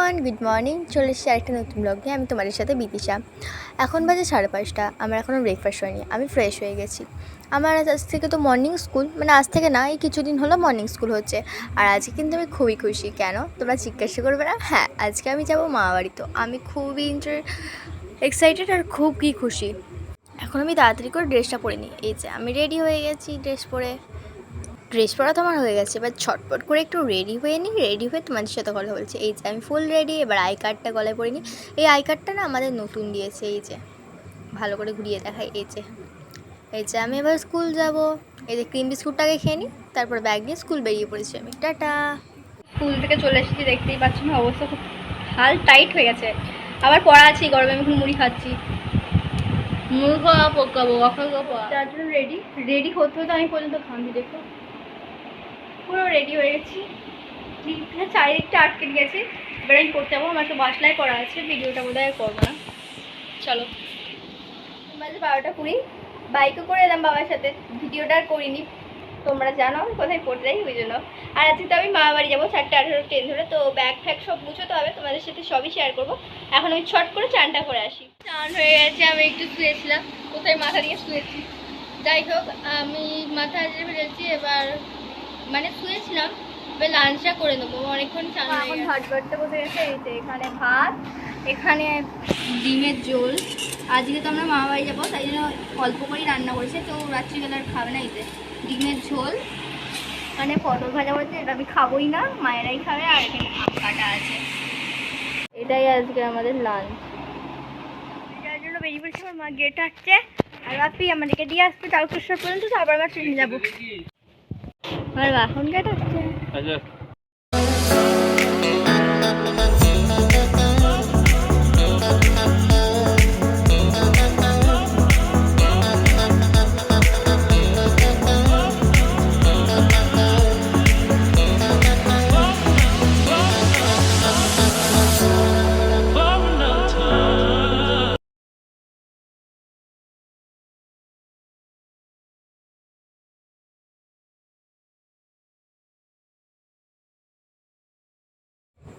Everyone good morning চলে এসেছি একটা নতুন ব্লগ আমি তোমাদের সাথে বিদিশা। এখন বাজে সাড়ে পাঁচটা। আমার এখনও ব্রেকফাস্ট হয়নি। আমি ফ্রেশ হয়ে গেছি। আমার আজ আজ থেকে তো মর্নিং স্কুল মানে আজ থেকে না, এই কিছুদিন হলো মর্নিং স্কুল হচ্ছে। আর আজকে কিন্তু আমি খুবই খুশি। কেন? তোমরা জিজ্ঞাসা করবে না? হ্যাঁ আজকে আমি যাব মামাবাড়ি তো। আমি খুবই ইন্টার এক্সাইটেড আর খুব কি খুশি। এখন আমি তাড়াতাড়ি করে ড্রেসটা পরে নিই। এই যে, আমি রেডি হয়ে গেছি ড্রেস পরে। ড্রেস পরা তো আমার হয়ে গেছে এবার ছটপট করে একটু রেডি হয়ে নিই রেডি হয়ে তোমাদের সাথে কথা বলছি। এই যে আমি ফুল রেডি এবার আই কার্ডটা গলায় পরে নিই। এই আই কার্ডটা না আমাদের নতুন দিয়েছে এই যে ভালো করে ঘুরিয়ে দেখাই এই যে। এই যে আমি এবার স্কুল যাব এই যে ক্রিম বিস্কুটটাকে খেয়ে নিই তারপর ব্যাগ নিয়ে স্কুল বেরিয়ে পড়েছি আমি। টাটা! স্কুল থেকে চলে এসেছি দেখতেই পাচ্ছি না অবস্থা খুব হাল টাইট হয়ে গেছে। আবার পড়া আছে গরমে আমি এখন মুড়ি খাচ্ছি। মুড়ি খাওয়া পকাবো তার জন্য রেডি রেডি হতে হতে আমি পর্যন্ত ঘামছি দেখো পুরো রেডি হয়ে গেছি। চারিদিকটা আটকে গেছে। এবার আমি করতে যাব, আমার তো বাসলায় করা আছে, ভিডিওটা বোধ হয় করব না। চলো। বাজে বারোটা কুড়ি। বাইকও করে এলাম বাবার সাথে। ভিডিওটা আর করিনি। তোমরা জানো আমি কোথায় পড়তে যাই, ওই জন্য। আর আজকে তো আমি মামা বাড়ি যাব, চারটে আঠেরো ট্রেন ধরে, তো ব্যাগ ফ্যাগ সব গুছোতে হবে, তোমাদের সাথে সবই শেয়ার করব। এখন আমি ছট করে চানটা করে আসি। চান হয়ে গেছে, আমি একটু শুয়েছিলাম। কোথায় মাথা দিয়ে শুয়েছি? যাই হোক, আমি মাথা দিয়ে ফেলেছি এবার মানে শুয়েছিলাম এবার লাঞ্চটা করে নেব। অনেকক্ষণ এখন ভাত বাড়তে বসে গেছে এই যে এখানে ভাত এখানে ডিমের ঝোল। আজকে তো আমরা মামা বাড়ি যাব তাই জন্য অল্প করেই রান্না করেছে তো রাত্রিবেলা আর খাবে না এতে ডিমের ঝোল। মানে পটল ভাজা বলছে এটা আমি খাবোই না মায়েরাই খাবে আর এখানে আম কাটা আছে। এটাই আজকে আমাদের লাঞ্চ যার জন্য বেরিয়ে পড়েছি আমার মা গেট আসছে আর বাপি আমাদেরকে দিয়ে আসবে তারকেশ্বর পর্যন্ত তারপর আবার ট্রেনে যাব। আর এখন গেট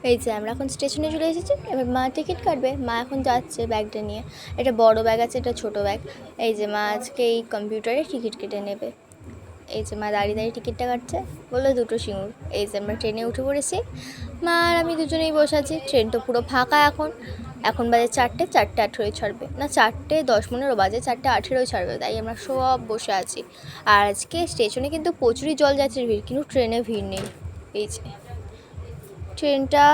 এই যে আমরা এখন স্টেশনে চলে এসেছি, এবার মা টিকিট কাটবে। মা এখন যাচ্ছে ব্যাগটা নিয়ে। এটা বড় ব্যাগ আছে এটা ছোট ব্যাগ। এই যে মা আজকে এই কম্পিউটারে টিকিট কেটে নেবে। এই যে মা দাঁড়িয়ে দাঁড়িয়ে টিকিটটা কাটছে। বলল, দুটো সিঙ্গুর। এই যে আমরা ট্রেনে উঠে পড়েছি। মা আর আমি দুজনেই বসে আছি। ট্রেন তো পুরো ফাঁকা এখন। এখন বাজে চারটে চারটে আঠেরোই ছাড়বে। না, চারটে দশ পনেরো বাজে, চারটে আঠেরোই ছাড়বে। তাই আমরা সব বসে আছি। আর আজকে স্টেশনে কিন্তু প্রচুরই জল যাচ্ছে ভিড়, কিন্তু ট্রেনে ভিড় নেই। এই যে। ট্রেনটা,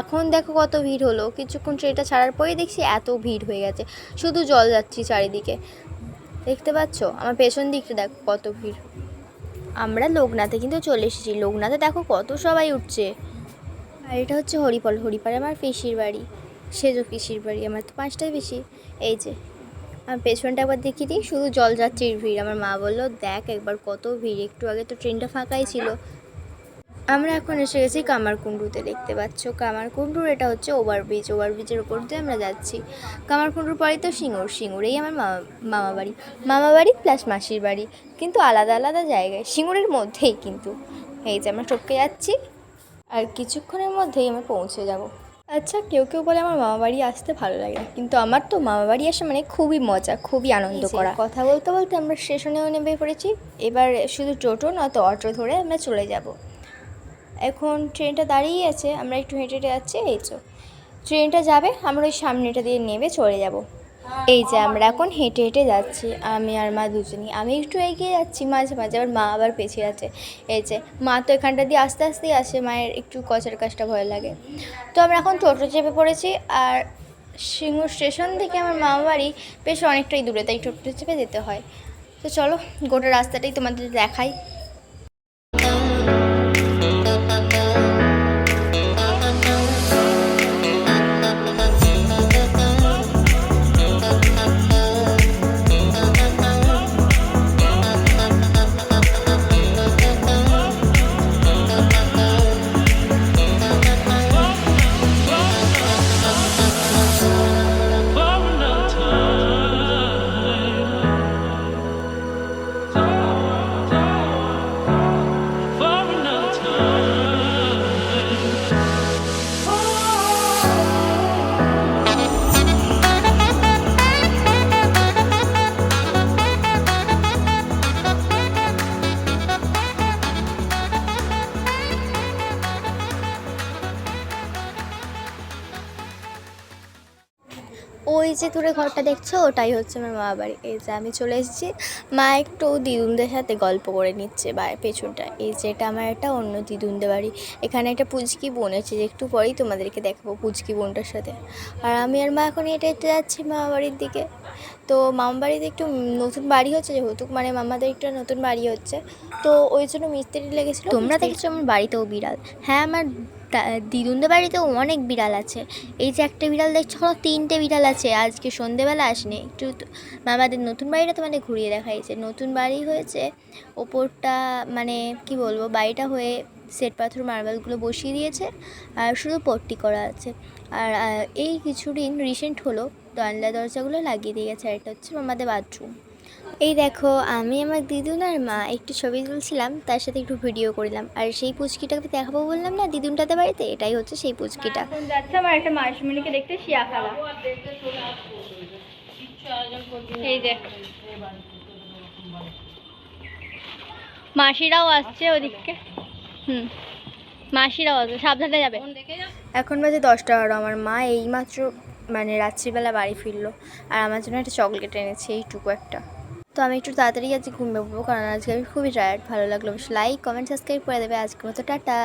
এখন দেখো কত ভিড় হলো। কিছুক্ষণ ট্রেনটা ছাড়ার পরেই দেখছি এত ভিড় হয়ে গেছে। শুধু জল যাচ্ছি চারিদিকে। দেখতে পাচ্ছ? আমার পেছন দিকটা দেখো কত ভিড়। আমরা লোকনাথে কিন্তু চলে এসেছি। লোকনাথে দেখো কত সবাই উঠছে। এটা হচ্ছে হরিপাল। হরিপালে আমার পিসির বাড়ি। সেজো পিসির বাড়ি। আমার তো পাঁচটাই বেশি এই যে আমার পেছনটা একবার দেখিয়ে দিই। শুধু জল যাচ্ছে ভিড়। আমার মা বলল, দেখ একবার কত ভিড়। একটু আগে তো ট্রেনটা ফাঁকাই ছিল। আমরা এখন এসে গেছি কামারকুণ্ডুতে দেখতে পাচ্ছ। কামারকুণ্ডুর এটা হচ্ছে ওভারব্রিজ। ওভারব্রিজের উপর দিয়ে আমরা যাচ্ছি। কামারকুণ্ডুর পরেই তো সিঙ্গুর। সিঙ্গুরেই আমার মামা মামা বাড়ি। মামা বাড়ি প্লাস মাসির বাড়ি। কিন্তু আলাদা আলাদা জায়গায়। সিঙ্গুরের মধ্যেই কিন্তু। এই যে আমরা টপকে যাচ্ছি। আর কিছুক্ষণের মধ্যেই আমি পৌঁছে যাব। আচ্ছা কেউ কেউ বলে আমার মামা বাড়ি আসতে ভালো লাগে না। কিন্তু আমার তো মামা বাড়ি আসা মানে খুবই মজা খুবই আনন্দ করা। কথা বলতে বলতে আমরা স্টেশনেও নেমে পড়েছি। এবার শুধু টোটো নয়তো অটো ধরে আমরা চলে যাব। এখন ট্রেনটা দাঁড়িয়ে আছে, আমরা একটু হেঁটে হেঁটে যাচ্ছি, এই তো। ট্রেনটা যাবে, আমরা ওই সামনেটা দিয়ে নেবে চলে যাব। এই যে আমরা এখন হেঁটে হেঁটে যাচ্ছি, আমি আর মা দুজনই। আমি একটু এগিয়ে যাচ্ছি মাঝে মাঝে, আবার মা আবার পেছিয়ে যাচ্ছে এই যে, মা তো এখানটা দিয়ে আস্তে আস্তেই আসে, মায়ের একটু কচার কাজটা ভয় লাগে। তো আমরা এখন টোটো চেপে পড়েছি, আর সিঙ্গুর স্টেশন থেকে আমার মামা বাড়ি বেশ অনেকটাই দূরে, তাই টোটো চেপে যেতে হয়। তো চলো, গোটা রাস্তাটাই তোমাদের দেখাই। ওই যে দূরে ঘরটা দেখছ ওটাই হচ্ছে আমার মা বাড়ি। এই যে আমি চলে এসেছি। মা একটু দিদুনদের সাথে গল্প করে নিচ্ছে বা পেছনটা। এই যে এটা আমার একটা অন্য দিদুনদের বাড়ি। এখানে একটা পুচকি বোন আছে যে একটু পরেই তোমাদেরকে দেখাবো পুচকি বোনটার সাথে। আর আমি আর মা এখন এটা হেঁটে যাচ্ছি মামা বাড়ির দিকে। তো মামা বাড়িতে একটু নতুন বাড়ি হচ্ছে যেহেতু মানে মামাদের একটা নতুন বাড়ি হচ্ছে। তো ওই জন্য মিস্ত্রি লেগেছিলো। তোমরা দেখেছ আমার বাড়িতেও বিড়াল। হ্যাঁ আমার দা- দিদুনদের বাড়িতেও অনেক বিড়াল আছে। এই যে একটা বিড়াল দেখছ তিনটে বিড়াল আছে। আজকে সন্ধেবেলা আসেনি, একটু মামাদের নতুন বাড়িটা তোমাদের ঘুরিয়ে দেখাইছে। নতুন বাড়ি হয়েছে, ওপরটা মানে কি বলব, বাড়িটা হয়ে শ্বেত পাথর, মার্বেলগুলো বসিয়ে দিয়েছে, আর শুধু পট্টি করা আছে। আর এই কিছুদিন রিসেন্ট হলো জানলা দরজাগুলো লাগিয়ে দিয়ে গেছে, আর এটা হচ্ছে আমাদের বাথরুম এই দেখো আমি আমার দিদুন আর মা একটু ছবি তুলছিলাম তার সাথে একটু ভিডিও করলাম। আর সেই পুচকিটাকে দেখাবো বললাম না দিদুনটাতে বাড়িতে? এটাই হচ্ছে সেই পুচকিটা। যাচ্ছে আমার একটা মাসমিনিকে দেখতে শিয়া খালা। এই দেখ। মাসিরাও আসছে ওদিকে হুম। মাসিরাও আসবে সাবধানে যাবে। এখন বাজে দশটা বারো আমার মা এইমাত্র মানে রাত্রিবেলা বাড়ি ফিরলো। আর আমার জন্য একটা চকলেট এনেছে এইটুকু একটা। তো আমি একটু তাড়াতাড়ি আজকে ঘুমিয়ে পড়ব, কারণ আজকে আমি খুবই টায়ার্ড ভালো লাগল। লাইক কমেন্ট সাবস্ক্রাইব করে দেবে। আজকে মতো টাটা।